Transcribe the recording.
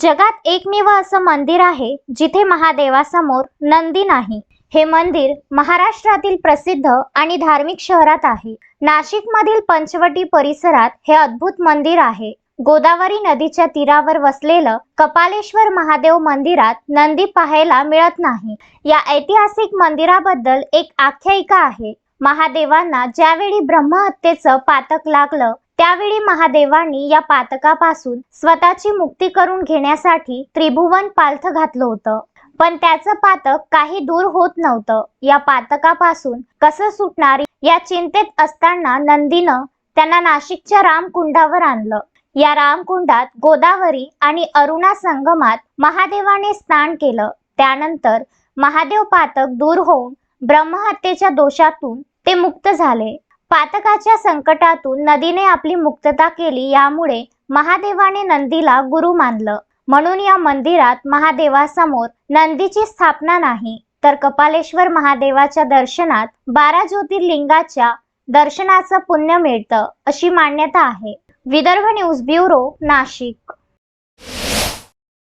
जगात एकमेव असं मंदिर आहे जिथे महादेवासमोर नंदी नाही. हे मंदिर महाराष्ट्रातील प्रसिद्ध आणि धार्मिक शहरात आहे. नाशिक मधील पंचवटी परिसरात हे अद्भुत मंदिर आहे. गोदावरी नदीच्या तीरावर वसलेलं कपालेश्वर महादेव मंदिरात नंदी पाहायला मिळत नाही. या ऐतिहासिक मंदिराबद्दल एक आख्यायिका आहे. महादेवांना ज्यावेळी ब्रह्महत्येचं पातक लागलं त्यावेळी महादेवांनी या पातकापासून स्वतःची मुक्ती करून घेण्यासाठी त्रिभुवन पालथ घातलं होतं. पण त्याचं पातक काही दूर होत नव्हतं. या पातकापासून कसं सुटणार या चिंतेत असताना नंदीनं त्यांना नाशिकच्या रामकुंडावर आणलं. या रामकुंडात गोदावरी आणि अरुणा संगमात महादेवाने स्नान केलं. त्यानंतर महादेव पातक दूर होऊन ब्रह्महत्येच्या दोषातून ते मुक्त झाले. पातकाच्या संकटातून नदीने आपली मुक्तता केली यामुळे महादेवाने नंदीला गुरु मानलं. म्हणून या मंदिरात महादेवासमोर नंदीची स्थापना नाही तर कपालेश्वर महादेवाच्या दर्शनात बारा ज्योतिर्लिंगाच्या दर्शनाचं पुण्य मिळतं अशी मान्यता आहे. Vidarbha news bureau Nashik.